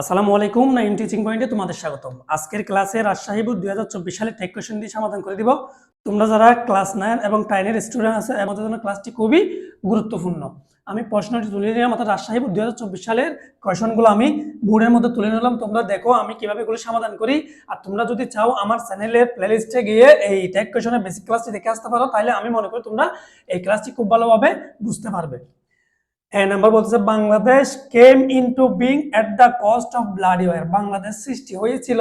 আসসালামু আলাইকুম, nine teaching পয়েন্টে তোমাদের স্বাগতম। আজকের ক্লাসে রাজশাহী বুথ দুই হাজার চব্বিশ সালে টেক কোয়েশন দিয়ে সমাধান করে দিব। তোমরা যারা ক্লাস নাইন এবং টাইনের স্টুডেন্ট আছে আমাদের জন্য ক্লাসটি খুবই গুরুত্বপূর্ণ। আমি প্রশ্নটি তুলে নিলাম, অর্থাৎ রাজশাহী দুই হাজার চব্বিশ সালের কোয়েশনগুলো আমি বোর্ডের মধ্যে তুলে নিলাম। তোমরা দেখো আমি কীভাবে এগুলো সমাধান করি। আর তোমরা যদি চাও আমার চ্যানেলের প্লেলিস্টে গিয়ে এই টেক কোয়েশনের বেসিক ক্লাসটি দেখে আসতে পারো, তাহলে আমি মনে করি তোমরা এই ক্লাসটি খুব ভালোভাবে বুঝতে পারবে। নাম্বার বলতেছে, Bangladesh came into being at the cost of bloody war Bangladesh সৃষ্টি হয়েছিল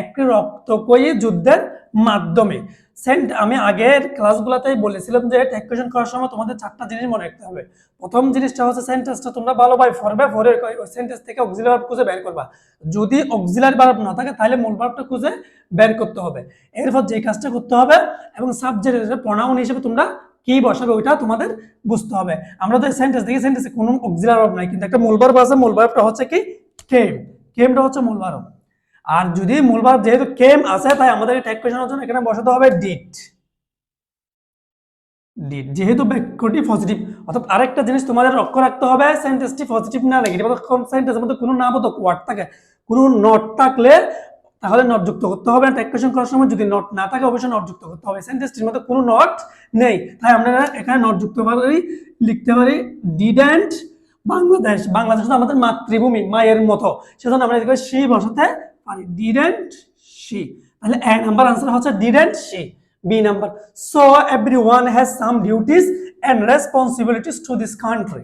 একটি রক্তকয়ী যুদ্ধের মাধ্যমে। সেন্ট আমি আগের ক্লাসগুলোতেই বলেছিলাম যে টেক কোয়েশন করার সময় তোমাদের চারটা জিনিস মনে রাখতে হবে। প্রথম জিনিসটা হচ্ছে সেন্টেন্সটা তোমরা ভালোভাবে পড়ে ওই সেন্টেন্স থেকে অক্সিলারি ভার্ব খুঁজে বের করবা। যদি অক্সিলারি ভার্ব না থাকে, তাহলে মূল ভার্বটা খুঁজে বের করতে হবে। এরপর যে কাজটা করতে হবে এবং সাবজেক্টের প্রণাউন হিসেবে তোমরা কি বসাবে ওইটা তোমাদের বুঝতে হবে। আমরা তো সেন্টেন্স দেখি সেন্টেন্সে কোনো অক্সিলার ভার্ব নাই, কিন্তু একটা মূল ভার্ব আছে মূল ভার্বটা হচ্ছে কি? কেম কেমটা হচ্ছে মূল ভার্ব আর যদি মূল ভার্ব যেহেতু কেম আছে, তাই আমাদের ট্যাগ কোয়েশনের জন্য এখানে বসাতে হবে ডিট ডিট যেহেতু বাক্যটি পজিটিভ অর্থাৎ আরেকটা জিনিস তোমাদের লক্ষ্য রাখতে হবে সেন্টেন্সটি পজিটিভ না নেগেটিভ অর্থাৎ সেন্টেন্সের মধ্যে কোনো নাবোধক ওয়ার্ড থাকে, কোনো নট থাকলে তাহলে নট যুক্ত করতে হবে। ট্যাগ কোয়েশন করার সময় যদি নট না থাকে, অবশ্যই নট যুক্ত করতে হবে। সেন্টেন্সটির মধ্যে কোনো নট নেই। তাই আমরা এখানে নট যুক্ত পারি লিখতে পারি ডিডেন্ট বাংলাদেশ। বাংলাদেশ তো আমাদের মাতৃভূমি, মায়ের মতো। সেজন্য আমরা এদিকে সি বসাতে পারি। ডিডেন্ট সি তাহলে এ নাম্বার আনসার হচ্ছে didn't see B number so everyone has some duties and responsibilities to this country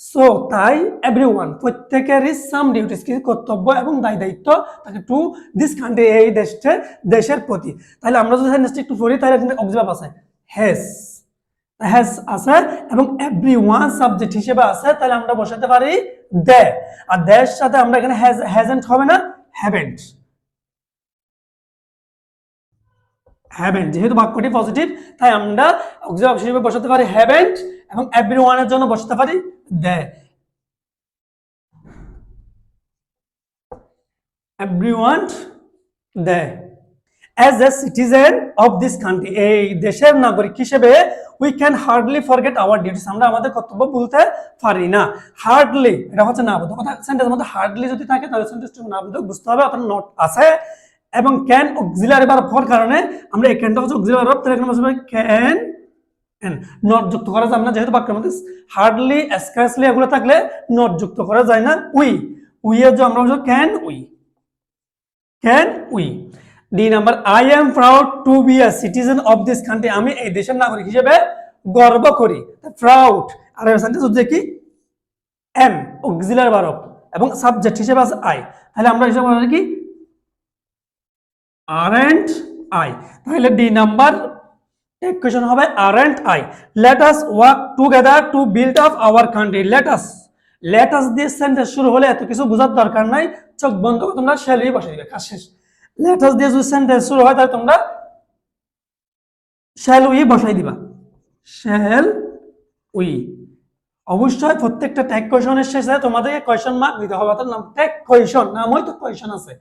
so তাই এভরি ওয়ান প্রত্যেকেরই সাম ডিউটিস কিছু কর্তব্য এবং দায় দায়িত্ব থাকে টু দিস কান্ট্রি এই দেশে, দেশের প্রতি। তাহলে আমরা যদি নেক্সট একটু পড়ি, তাহলে অবজার্ভ আছে। হ্যাজ হ্যাজ আছে এবং এভরি ওয়ান সাবজেক্ট হিসেবে আছে, তাহলে আমরা বসাতে পারি দে। আর দেশ সাথে আমরা এখানে হ্যাজ হ্যাজেন্ট হবে না হ্যাভেন্ট হ্যাভেন্ট যেহেতু বাক্যটি পজিটিভ তাই আমরা অক্সিলারি হিসেবে বসাতে পারি হ্যাভেন্ট এবং এভরি ওয়ানের জন্য বসাতে পারি they as a citizen of this country এই দেশের নাগরিক হিসেবে we can hardly forget our duties আমরা আমাদের কর্তব্য বলতে পারি না। হার্ডলি এটা হচ্ছে না বোধক কথা সেন্টেন্সের মধ্যে হার্ডলি যদি থাকে, তাহলে সেন্টেন্সটা না বোধক বুঝতে হবে অর্থাৎ নট আছে। এবং ক্যান অক্সিলারি বার হওয়ার কারণে আমরা এই হচ্ছে অক্সিলারি বার তাহলে এখানে বসবে ক্যান নট যুক্ত করা যাবে না যেহেতু বাক্যের মধ্যে হার্ডলি স্ক্র্যাচলি এগুলো থাকলে নট যুক্ত করা যায় না, উই উই এর যে আমরা বলব can we can we. D number I am proud to be a citizen of this country আমি এই দেশের নাগরিক হিসেবে গর্ব করি প্রাউড আর সেন্টেন্স হচ্ছে কি? এম অক্সিলার বারক এবং সাবজেক্ট হিসেবে আছে আই তাহলে আমরা হিসেবে কি? আর এন্ড আই তাহলে ডি নাম্বার কোয়েশন হবে আর and I let us work together to build up our country let us let us দিয়ে সেন্টেন্স শুরু হলে এত কিছু বোঝার দরকার নাই। চোখ বন্ধ করে তোমরা শ্যালই বসে দিবে কাজ শেষ। লেট আস দিয়ে যদি সেন্টেন্স শুরু হয়, তাহলে তোমরা শ্যাল উই বসাই দিবা। শ্যাল উই অবশ্যই প্রত্যেকটা ট্যাগ কোয়েশনের শেষে তোমাদেরকে কোয়েশন মার্ক দিতে হবে। অর্থাৎ নাম ট্যাগ কোয়েশন নামই তো কোয়েশন আছে।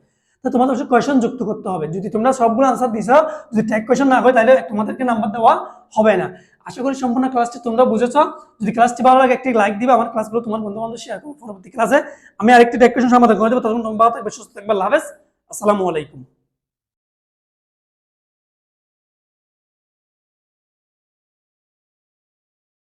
তো তোমাদের অবশ্যই কোয়েশন যুক্ত করতে হবে। যদি তোমরা সবগুলো আনসার দিছ, যদি ট্যাগ কোয়েশন না হয় তাহলে তোমাদেরকে নাম্বার দেওয়া হবে না। আশা করি সম্পূর্ণ ক্লাসটি তোমরা বুঝেছ। যদি ক্লাসটি ভালো লাগে, একটি লাইক দিবে, আমার ক্লাসগুলো তোমার বন্ধু বান্ধব শেয়ার করো, পরবর্তী ক্লাসে আমি আরেকটি ট্যাগ কোয়েশন সমাধান করে দেবো তখন নম্বর সুস্থ থাকবে লাভেস আসসালামু আলাইকুম।